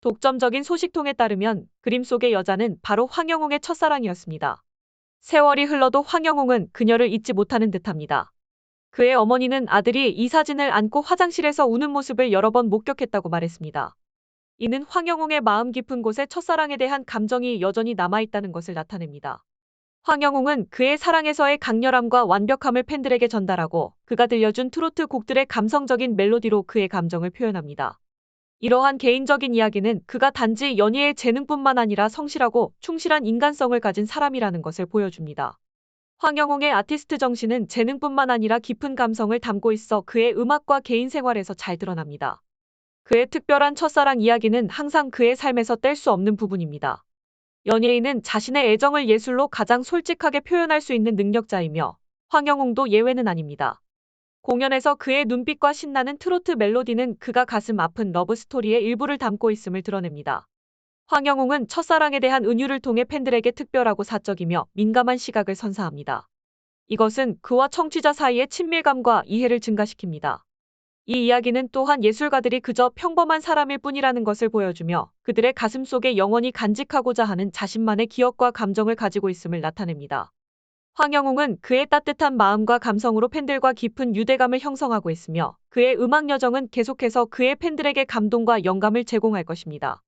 독점적인 소식통에 따르면 그림 속의 여자는 바로 황영웅의 첫사랑이었습니다. 세월이 흘러도 황영웅은 그녀를 잊지 못하는 듯합니다. 그의 어머니는 아들이 이 사진을 안고 화장실에서 우는 모습을 여러 번 목격했다고 말했습니다. 이는 황영웅의 마음 깊은 곳에 첫사랑에 대한 감정이 여전히 남아있다는 것을 나타냅니다. 황영웅은 그의 사랑에서의 강렬함과 완벽함을 팬들에게 전달하고 그가 들려준 트로트 곡들의 감성적인 멜로디로 그의 감정을 표현합니다. 이러한 개인적인 이야기는 그가 단지 연예의 재능뿐만 아니라 성실하고 충실한 인간성을 가진 사람이라는 것을 보여줍니다. 황영웅의 아티스트 정신은 재능뿐만 아니라 깊은 감성을 담고 있어 그의 음악과 개인 생활에서 잘 드러납니다. 그의 특별한 첫사랑 이야기는 항상 그의 삶에서 뗄 수 없는 부분입니다. 연예인은 자신의 애정을 예술로 가장 솔직하게 표현할 수 있는 능력자이며 황영웅도 예외는 아닙니다. 공연에서 그의 눈빛과 신나는 트로트 멜로디는 그가 가슴 아픈 러브 스토리의 일부를 담고 있음을 드러냅니다. 황영웅은 첫사랑에 대한 은유를 통해 팬들에게 특별하고 사적이며 민감한 시각을 선사합니다. 이것은 그와 청취자 사이의 친밀감과 이해를 증가시킵니다. 이 이야기는 또한 예술가들이 그저 평범한 사람일 뿐이라는 것을 보여주며 그들의 가슴 속에 영원히 간직하고자 하는 자신만의 기억과 감정을 가지고 있음을 나타냅니다. 황영웅은 그의 따뜻한 마음과 감성으로 팬들과 깊은 유대감을 형성하고 있으며 그의 음악 여정은 계속해서 그의 팬들에게 감동과 영감을 제공할 것입니다.